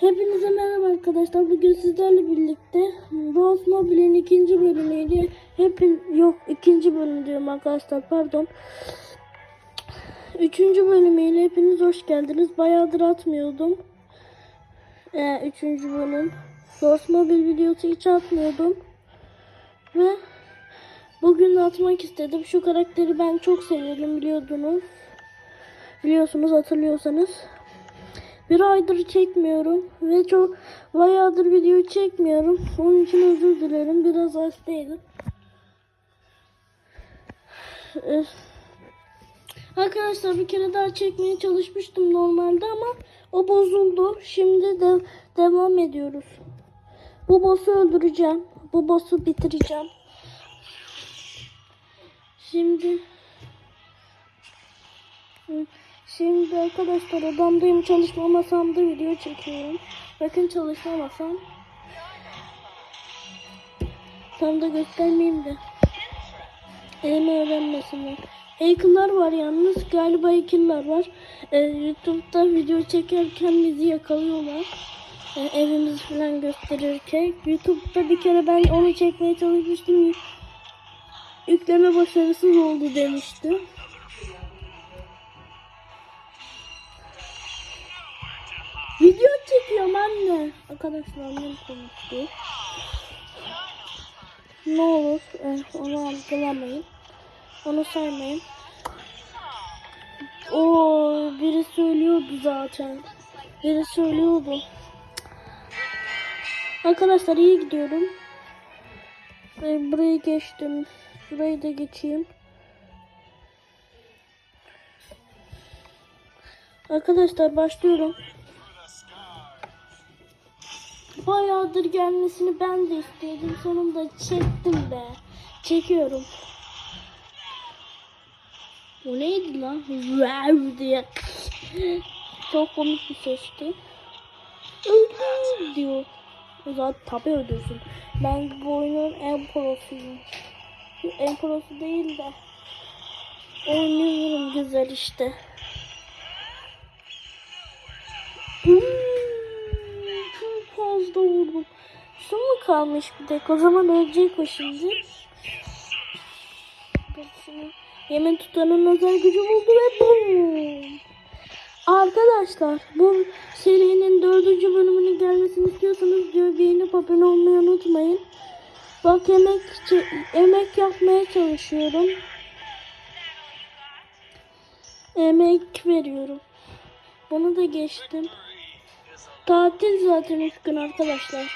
Hepinize merhaba arkadaşlar. Bugün sizlerle birlikte Rose Mobile'in ikinci bölümüyle hepin yok ikinci bölüm diyorum arkadaşlar pardon. Üçüncü bölümüyle hepiniz hoş geldiniz. Bayağıdır atmıyordum. Ee, üçüncü bölüm. Rose Mobile videosu hiç atmıyordum. Ve bugün atmak istedim. Şu karakteri ben çok seviyorum biliyordunuz. Biliyorsunuz hatırlıyorsanız. Bir aydır çekmiyorum ve çok bayağıdır video çekmiyorum. Onun için özür dilerim. Biraz hastaydım. Ee, Arkadaşlar bir kere daha çekmeye çalışmıştım normalde ama o bozuldu. Şimdi de devam ediyoruz. Bu boss'u öldüreceğim. Bu boss'u bitireceğim. Şimdi Hı. Şimdi arkadaşlar odamdayım çalışma masamda video çekiyorum. Bakın çalışma masam. Tam da göstermeyeyim de. Elimi öğrenmesinler. Hacker'lar var yalnız. Galiba hacker'lar var. Ee, YouTube'da video çekerken bizi yakalıyorlar. Ee, evimizi falan gösterirken. YouTube'da bir kere ben onu çekmeye çalışmıştım. Yükleme başarısız oldu demişti. Video çekiyorum anne. Arkadaşlar annem konuştu. Ne olur eh, onu algılamayın. Onu saymayın. O biri söylüyordu zaten. Biri söylüyordu. Arkadaşlar iyi gidiyorum. Eh, Burayı geçtim. Şurayı da geçeyim. Arkadaşlar başlıyorum. Bayağıdır gelmesini ben de istiyordum. Sonunda çektim be. Çekiyorum. O neydi lan? Wow diye. Çok komik bir sesti. Öldür diyor. O zaman tabi öldürsün. Ben bu oyunun en prosuyum. En prosu değil de. Oynuyorum güzel işte. Hmm, fazla vurdum. Şu mu kalmış bir tek? O zaman ölecek o şimdi. Bakın. Yemin tutanın özel gücü buldu ve boom. Arkadaşlar bu serinin dördüncü bölümünün gelmesini istiyorsanız diyor beğenip abone olmayı unutmayın. Bak emek, emek yapmaya çalışıyorum. Emek veriyorum. Bunu da geçtim. Tatil zaten 3 gün arkadaşlar.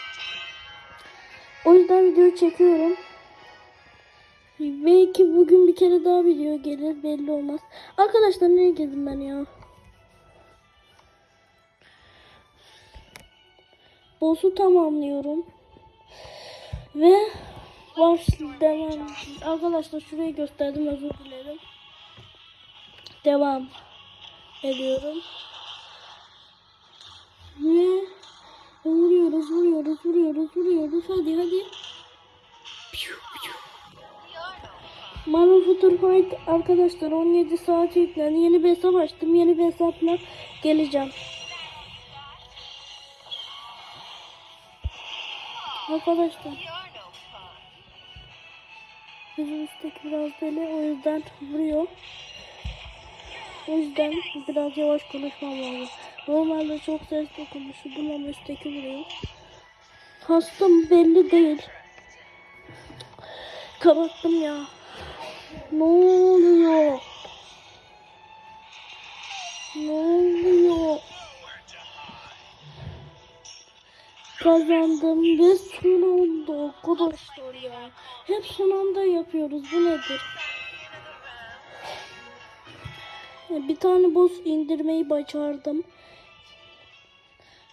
O yüzden video çekiyorum. Belki bugün bir kere daha video gelir belli olmaz. Arkadaşlar nereye girdim ben ya? Boss'u tamamlıyorum. Ve baş devam. Arkadaşlar şurayı gösterdim özür dilerim. Devam ediyorum. Ve vuruyoruz, vuruyoruz, vuruyoruz, vuruyoruz. Hadi hadi. Marvel Future Fight arkadaşlar 17 saat yüklendi. Yeni bir hesap açtım. Yeni bir hesapla geleceğim. Arkadaşlar. Bizim üstteki biraz böyle o yüzden vuruyor. O yüzden biraz yavaş konuşmam lazım. Normalde çok sesli konuşurdum ama üstteki vuruyor. Hastım belli değil. Kapattım ya. Ne oluyor? Ne oluyor? Kazandım ve son anda arkadaşlar ya. Hep son yapıyoruz. Bu nedir? Bir tane boss indirmeyi başardım.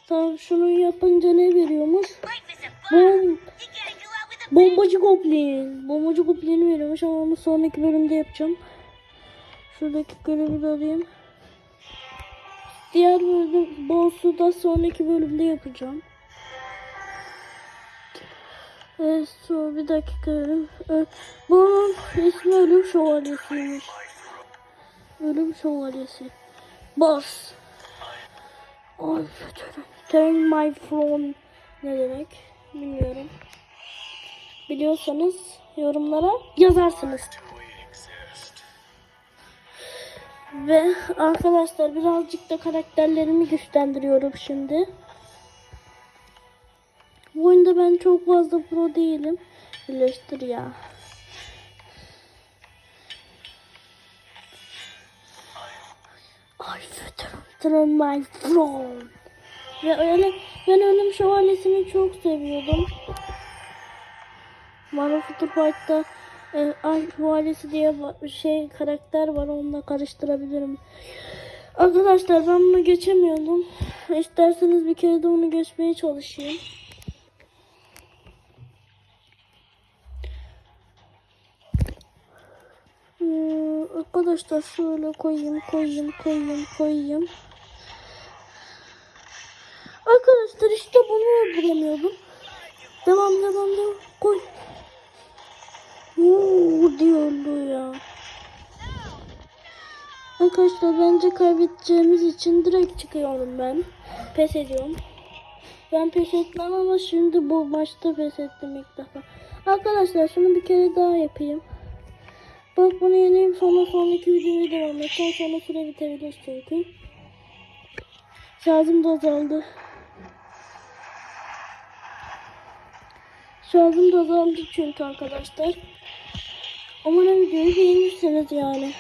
Tamam şunu yapınca ne veriyormuş? Bom Bombacı Goblin. Bombacı Goblin'i veriyormuş ama onu sonraki bölümde yapacağım. Şuradaki görevi de alayım. Diğer bölüm boss'u da sonraki bölümde yapacağım. Evet, so bir dakika. Evet, bu ismi Ölüm Şövalyesi'ymiş. Ölüm Şövalyesi. Boss. Ay kötürüm. Turn my phone ne demek bilmiyorum. Biliyorsanız yorumlara yazarsınız. Ve arkadaşlar birazcık da karakterlerimi güçlendiriyorum şimdi. Bu oyunda ben çok fazla pro değilim. Birleştir ya. I turn my throne. Ve öyle ben ölüm şövalyesini çok seviyordum. Marvel Future Fight'ta e, Ay Şövalyesi diye şey karakter var onunla karıştırabilirim. Arkadaşlar ben bunu geçemiyordum. İsterseniz bir kere de onu geçmeye çalışayım. Ee, arkadaşlar şöyle koyayım koyayım koyayım koyayım. Arkadaşlar öldüremiyordum. Devam devam devam koy. Uuu diye öldü ya. Arkadaşlar bence kaybedeceğimiz için direkt çıkıyorum ben. Pes ediyorum. Ben pes etmem ama şimdi bu maçta pes ettim ilk defa. Arkadaşlar şunu bir kere daha yapayım. Bak bunu yeneyim sonra sonraki videoya devam edeceğim. Sonra süre bitebilir çünkü. Şarjım da azaldı. Şarjım da azaldı çünkü arkadaşlar. Umarım videoyu beğenirsiniz yani.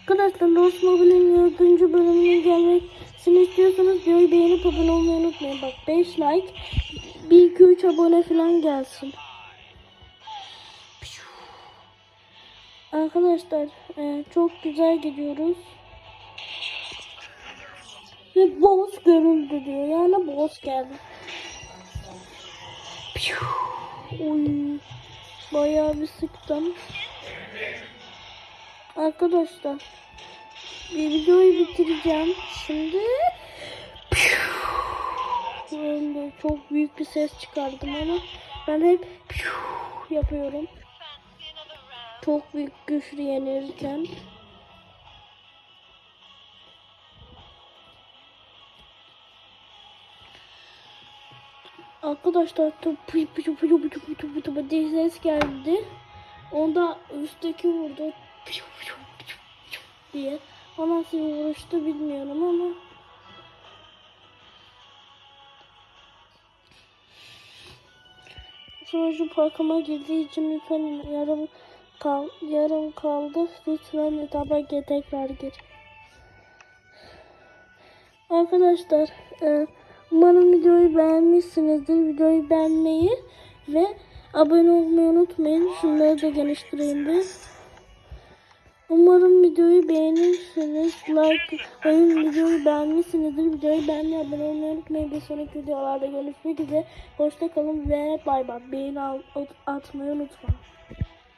Arkadaşlar Lost Mobile'in 4. bölümünün gelmesini istiyorsanız videoyu beğenip abone olmayı unutmayın. Bak 5 like, 1-2-3 abone falan gelsin. Arkadaşlar e, çok güzel gidiyoruz. Ve boss görüldü diyor. Yani boss geldi. Oy. Bayağı bir sıktım. Arkadaşlar bir videoyu bitireceğim. Şimdi böyle çok büyük bir ses çıkardım ama ben hep yapıyorum. Çok büyük güçlü yenirken. Arkadaşlar topu pucu pucu pucu pucu pucu diye ses geldi. Onda üstteki vurdu diye. O nasıl vuruştu bilmiyorum ama. Sonucu parkıma girdiği için lütfen yarım kal yarım kaldı. Lütfen etaba tekrar gir. Arkadaşlar e, umarım videoyu beğenmişsinizdir. Videoyu beğenmeyi ve abone olmayı unutmayın. Şunları da geliştireyim bir. Umarım videoyu beğenirsiniz. Like, oyun videoyu beğenmişsinizdir. Videoyu beğenmeyi, abone olmayı unutmayın. Bir sonraki videolarda görüşmek üzere. Hoşça kalın ve bay bay. Beğeni atmayı unutmayın.